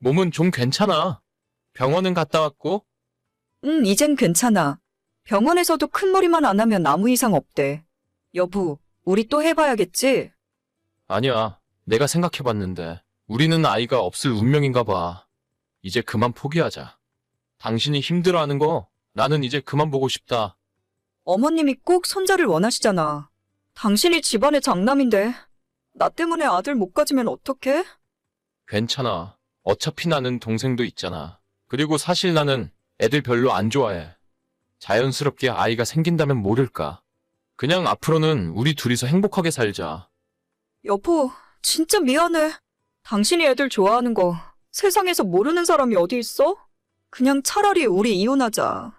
몸은 좀 괜찮아. 병원은 갔다 왔고, 응, 이젠 괜찮아. 병원에서도 큰 머리만 안 하면 아무 이상 없대. 여보, 우리 또 해봐야겠지? 아니야. 내가 생각해봤는데, 우리는 아이가 없을 운명인가 봐. 이제 그만 포기하자. 당신이 힘들어하는 거, 나는 이제 그만 보고 싶다. 어머님이 꼭 손자를 원하시잖아. 당신이 집안의 장남인데, 나 때문에 아들 못 가지면 어떡해? 괜찮아. 어차피 나는 동생도 있잖아. 그리고 사실 나는 애들 별로 안 좋아해. 자연스럽게 아이가 생긴다면 모를까. 그냥 앞으로는 우리 둘이서 행복하게 살자. 여보, 진짜 미안해. 당신이 애들 좋아하는 거 세상에서 모르는 사람이 어디 있어? 그냥 차라리 우리 이혼하자.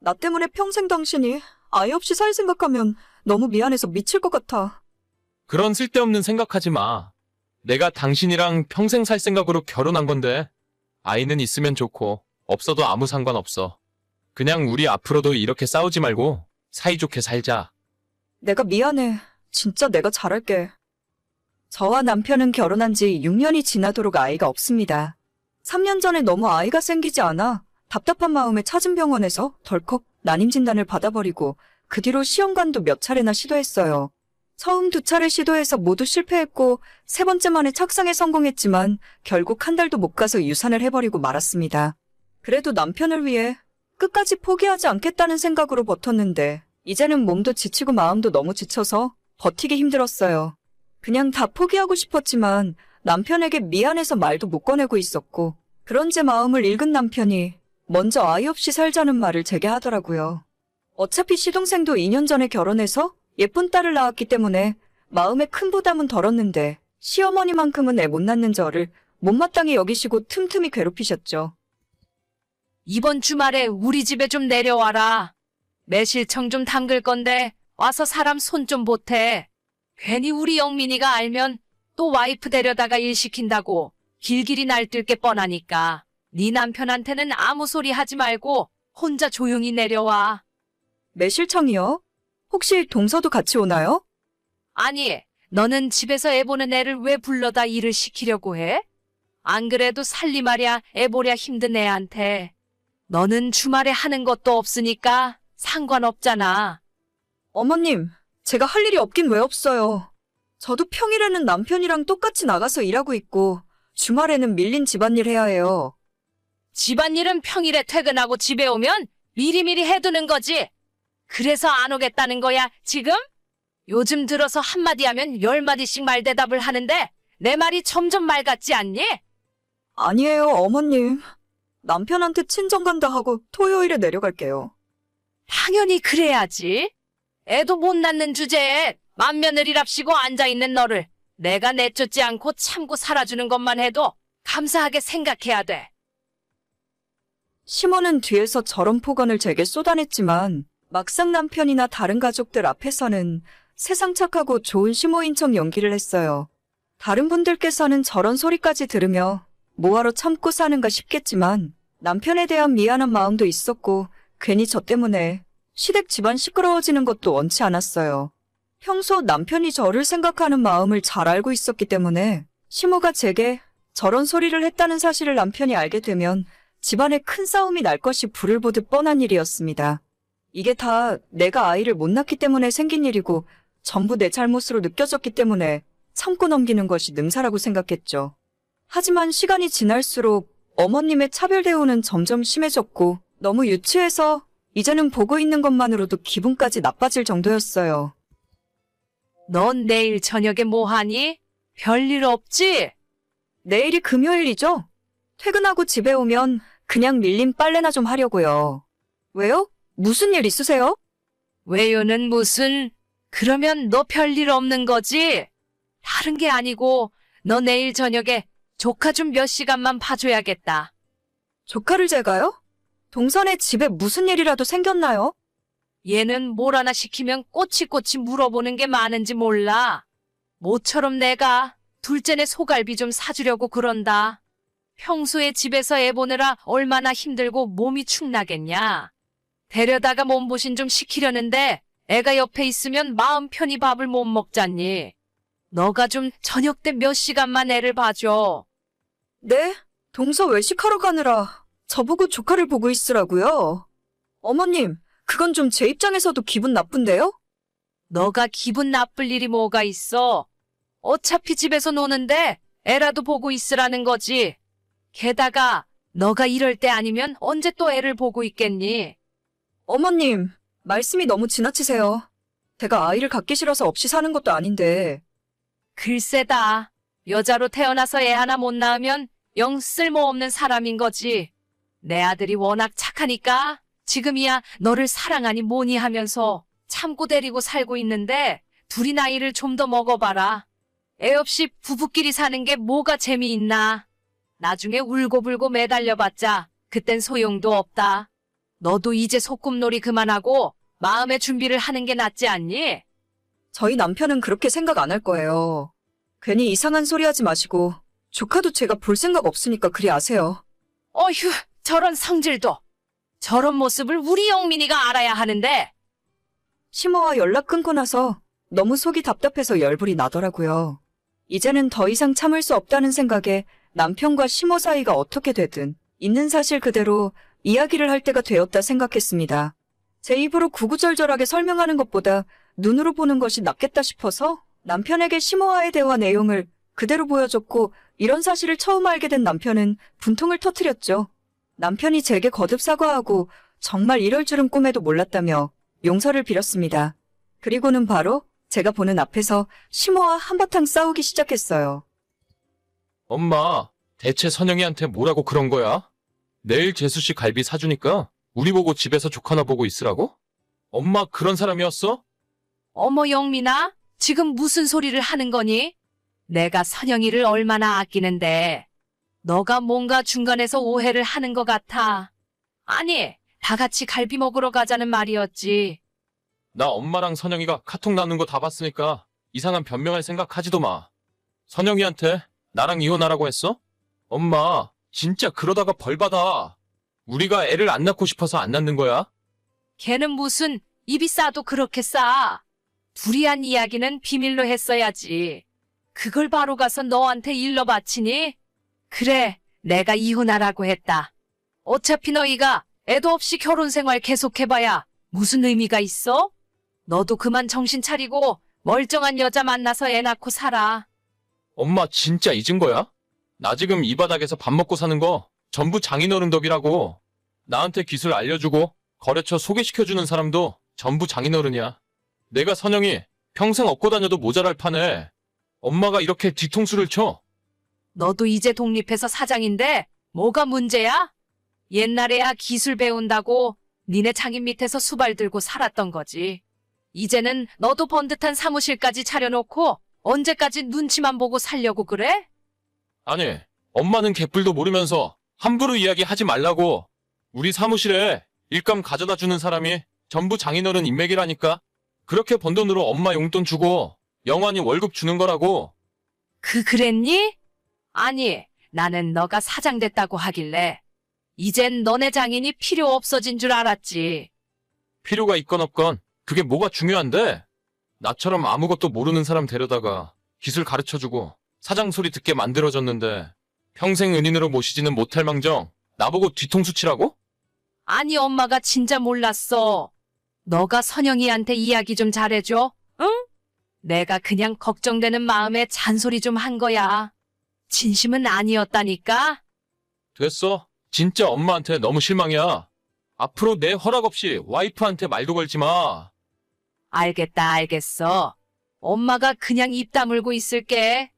나 때문에 평생 당신이 아이 없이 살 생각하면 너무 미안해서 미칠 것 같아. 그런 쓸데없는 생각하지 마. 내가 당신이랑 평생 살 생각으로 결혼한 건데, 아이는 있으면 좋고, 없어도 아무 상관없어. 그냥 우리 앞으로도 이렇게 싸우지 말고, 사이좋게 살자. 내가 미안해. 진짜 내가 잘할게. 저와 남편은 결혼한 지 6년이 지나도록 아이가 없습니다. 3년 전에 너무 아이가 생기지 않아 답답한 마음에 찾은 병원에서 덜컥 난임 진단을 받아버리고 그 뒤로 시험관도 몇 차례나 시도했어요. 처음 두 차례 시도해서 모두 실패했고 세 번째 만에 착상에 성공했지만 결국 한 달도 못 가서 유산을 해버리고 말았습니다. 그래도 남편을 위해 끝까지 포기하지 않겠다는 생각으로 버텼는데 이제는 몸도 지치고 마음도 너무 지쳐서 버티기 힘들었어요. 그냥 다 포기하고 싶었지만 남편에게 미안해서 말도 못 꺼내고 있었고 그런 제 마음을 읽은 남편이 먼저 아이 없이 살자는 말을 제게 하더라고요. 어차피 시동생도 2년 전에 결혼해서 예쁜 딸을 낳았기 때문에 마음에 큰 부담은 덜었는데 시어머니만큼은 애 못 낳는 저를 못마땅히 여기시고 틈틈이 괴롭히셨죠. 이번 주말에 우리 집에 좀 내려와라. 매실청 좀 담글 건데 와서 사람 손 좀 보태. 괜히 우리 영민이가 알면 또 와이프 데려다가 일 시킨다고 길길이 날뛸 게 뻔하니까 네 남편한테는 아무 소리 하지 말고 혼자 조용히 내려와. 매실청이요? 혹시 동서도 같이 오나요? 아니, 너는 집에서 애 보는 애를 왜 불러다 일을 시키려고 해? 안 그래도 살림하랴 애 보랴 힘든 애한테. 너는 주말에 하는 것도 없으니까 상관없잖아. 어머님, 제가 할 일이 없긴 왜 없어요. 저도 평일에는 남편이랑 똑같이 나가서 일하고 있고, 주말에는 밀린 집안일 해야 해요. 집안일은 평일에 퇴근하고 집에 오면 미리미리 해두는 거지. 그래서 안 오겠다는 거야, 지금? 요즘 들어서 한마디 하면 열마디씩 말대답을 하는데 내 말이 점점 말 같지 않니? 아니에요, 어머님. 남편한테 친정 간다 하고 토요일에 내려갈게요. 당연히 그래야지. 애도 못 낳는 주제에 맏며느리랍시고 앉아있는 너를 내가 내쫓지 않고 참고 살아주는 것만 해도 감사하게 생각해야 돼. 심호는 뒤에서 저런 폭언을 제게 쏟아냈지만, 막상 남편이나 다른 가족들 앞에서는 세상 착하고 좋은 심호인 척 연기를 했어요. 다른 분들께서는 저런 소리까지 들으며 뭐하러 참고 사는가 싶겠지만, 남편에 대한 미안한 마음도 있었고, 괜히 저 때문에 시댁 집안 시끄러워지는 것도 원치 않았어요. 평소 남편이 저를 생각하는 마음을 잘 알고 있었기 때문에 시모가 제게 저런 소리를 했다는 사실을 남편이 알게 되면 집안에 큰 싸움이 날 것이 불을 보듯 뻔한 일이었습니다. 이게 다 내가 아이를 못 낳기 때문에 생긴 일이고 전부 내 잘못으로 느껴졌기 때문에 참고 넘기는 것이 능사라고 생각했죠. 하지만 시간이 지날수록 어머님의 차별 대우는 점점 심해졌고 너무 유치해서 이제는 보고 있는 것만으로도 기분까지 나빠질 정도였어요. 넌 내일 저녁에 뭐 하니? 별일 없지? 내일이 금요일이죠? 퇴근하고 집에 오면 그냥 밀린 빨래나 좀 하려고요. 왜요? 무슨 일 있으세요? 외요는 무슨? 그러면 너 별일 없는 거지? 다른 게 아니고 너 내일 저녁에 조카 좀 몇 시간만 봐줘야겠다. 조카를 제가요? 동선에 집에 무슨 일이라도 생겼나요? 얘는 뭘 하나 시키면 꼬치꼬치 물어보는 게 많은지 몰라. 모처럼 내가 둘째네 소갈비 좀 사주려고 그런다. 평소에 집에서 애 보느라 얼마나 힘들고 몸이 축나겠냐. 데려다가 몸보신 좀 시키려는데 애가 옆에 있으면 마음 편히 밥을 못 먹잖니. 너가 좀 저녁 때 몇 시간만 애를 봐줘. 네? 동서 외식하러 가느라 저보고 조카를 보고 있으라고요. 어머님, 그건 좀 제 입장에서도 기분 나쁜데요? 너가 기분 나쁠 일이 뭐가 있어? 어차피 집에서 노는데 애라도 보고 있으라는 거지. 게다가 너가 이럴 때 아니면 언제 또 애를 보고 있겠니? 어머님, 말씀이 너무 지나치세요. 제가 아이를 갖기 싫어서 없이 사는 것도 아닌데. 글쎄다. 여자로 태어나서 애 하나 못 낳으면 영 쓸모없는 사람인 거지. 내 아들이 워낙 착하니까 지금이야 너를 사랑하니 뭐니 하면서 참고 데리고 살고 있는데 둘이 나이를 좀 더 먹어봐라. 애 없이 부부끼리 사는 게 뭐가 재미있나. 나중에 울고불고 매달려봤자 그땐 소용도 없다. 너도 이제 소꿉놀이 그만하고 마음의 준비를 하는 게 낫지 않니? 저희 남편은 그렇게 생각 안 할 거예요. 괜히 이상한 소리 하지 마시고, 조카도 제가 볼 생각 없으니까 그리 아세요. 어휴, 저런 성질도. 저런 모습을 우리 영민이가 알아야 하는데. 시모와 연락 끊고 나서 너무 속이 답답해서 열불이 나더라고요. 이제는 더 이상 참을 수 없다는 생각에 남편과 시모 사이가 어떻게 되든 있는 사실 그대로 이야기를 할 때가 되었다 생각했습니다. 제 입으로 구구절절하게 설명하는 것보다 눈으로 보는 것이 낫겠다 싶어서 남편에게 시모와의 대화 내용을 그대로 보여줬고 이런 사실을 처음 알게 된 남편은 분통을 터뜨렸죠. 남편이 제게 거듭 사과하고 정말 이럴 줄은 꿈에도 몰랐다며 용서를 빌었습니다. 그리고는 바로 제가 보는 앞에서 시모와 한바탕 싸우기 시작했어요. 엄마, 대체 선영이한테 뭐라고 그런 거야? 내일 재수씨 갈비 사주니까 우리 보고 집에서 조카나 보고 있으라고? 엄마 그런 사람이었어? 어머 영민아, 지금 무슨 소리를 하는 거니? 내가 선영이를 얼마나 아끼는데. 너가 뭔가 중간에서 오해를 하는 것 같아. 아니, 다 같이 갈비 먹으러 가자는 말이었지. 나 엄마랑 선영이가 카톡 나눈 거 다 봤으니까 이상한 변명할 생각 하지도 마. 선영이한테 나랑 이혼하라고 했어? 엄마, 진짜 그러다가 벌 받아. 우리가 애를 안 낳고 싶어서 안 낳는 거야? 걔는 무슨 입이 싸도 그렇게 싸. 불이한 이야기는 비밀로 했어야지. 그걸 바로 가서 너한테 일러 바치니? 그래, 내가 이혼하라고 했다. 어차피 너희가 애도 없이 결혼 생활 계속해봐야 무슨 의미가 있어? 너도 그만 정신 차리고 멀쩡한 여자 만나서 애 낳고 살아. 엄마 진짜 잊은 거야? 나 지금 이 바닥에서 밥 먹고 사는 거 전부 장인어른 덕이라고. 나한테 기술 알려주고 거래처 소개시켜주는 사람도 전부 장인어른이야. 내가 선영이 평생 얻고 다녀도 모자랄 판에 엄마가 이렇게 뒤통수를 쳐. 너도 이제 독립해서 사장인데 뭐가 문제야? 옛날에야 기술 배운다고 니네 장인 밑에서 수발 들고 살았던 거지. 이제는 너도 번듯한 사무실까지 차려놓고 언제까지 눈치만 보고 살려고 그래? 아니, 엄마는 개뿔도 모르면서 함부로 이야기하지 말라고. 우리 사무실에 일감 가져다 주는 사람이 전부 장인어른 인맥이라니까. 그렇게 번 돈으로 엄마 용돈 주고 영환이 월급 주는 거라고. 그 그랬니? 아니, 나는 너가 사장 됐다고 하길래 이젠 너네 장인이 필요 없어진 줄 알았지. 필요가 있건 없건 그게 뭐가 중요한데? 나처럼 아무것도 모르는 사람 데려다가 기술 가르쳐주고 사장 소리 듣게 만들어줬는데 평생 은인으로 모시지는 못할 망정 나보고 뒤통수 치라고? 아니, 엄마가 진짜 몰랐어. 너가 선영이한테 이야기 좀 잘해줘, 응? 내가 그냥 걱정되는 마음에 잔소리 좀 한 거야. 진심은 아니었다니까? 됐어. 진짜 엄마한테 너무 실망이야. 앞으로 내 허락 없이 와이프한테 말도 걸지 마. 알겠다, 알겠어. 엄마가 그냥 입 다물고 있을게.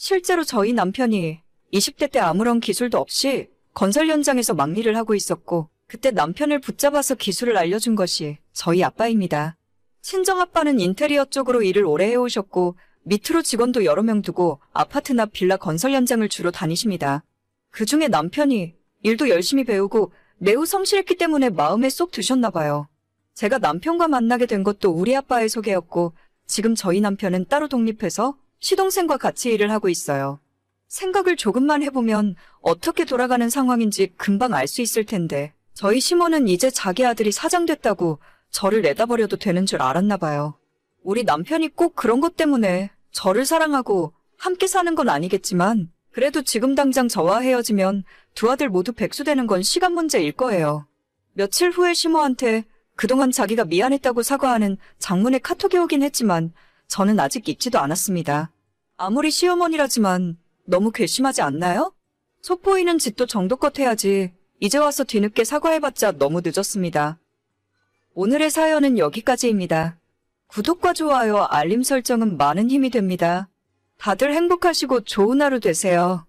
실제로 저희 남편이 20대 때 아무런 기술도 없이 건설 현장에서 막일을 하고 있었고, 그때 남편을 붙잡아서 기술을 알려준 것이 저희 아빠입니다. 친정아빠는 인테리어 쪽으로 일을 오래 해오셨고, 밑으로 직원도 여러 명 두고 아파트나 빌라 건설 현장을 주로 다니십니다. 그 중에 남편이 일도 열심히 배우고 매우 성실했기 때문에 마음에 쏙 드셨나 봐요. 제가 남편과 만나게 된 것도 우리 아빠의 소개였고, 지금 저희 남편은 따로 독립해서 시동생과 같이 일을 하고 있어요. 생각을 조금만 해보면 어떻게 돌아가는 상황인지 금방 알 수 있을 텐데, 저희 시모는 이제 자기 아들이 사장 됐다고 저를 내다버려도 되는 줄 알았나 봐요. 우리 남편이 꼭 그런 것 때문에 저를 사랑하고 함께 사는 건 아니겠지만, 그래도 지금 당장 저와 헤어지면 두 아들 모두 백수되는 건 시간 문제일 거예요. 며칠 후에 시모한테 그동안 자기가 미안했다고 사과하는 장문의 카톡이 오긴 했지만 저는 아직 잊지도 않았습니다. 아무리 시어머니라지만 너무 괘씸하지 않나요? 속보이는 짓도 정도껏 해야지 이제 와서 뒤늦게 사과해봤자 너무 늦었습니다. 오늘의 사연은 여기까지입니다. 구독과 좋아요, 알림 설정은 많은 힘이 됩니다. 다들 행복하시고 좋은 하루 되세요.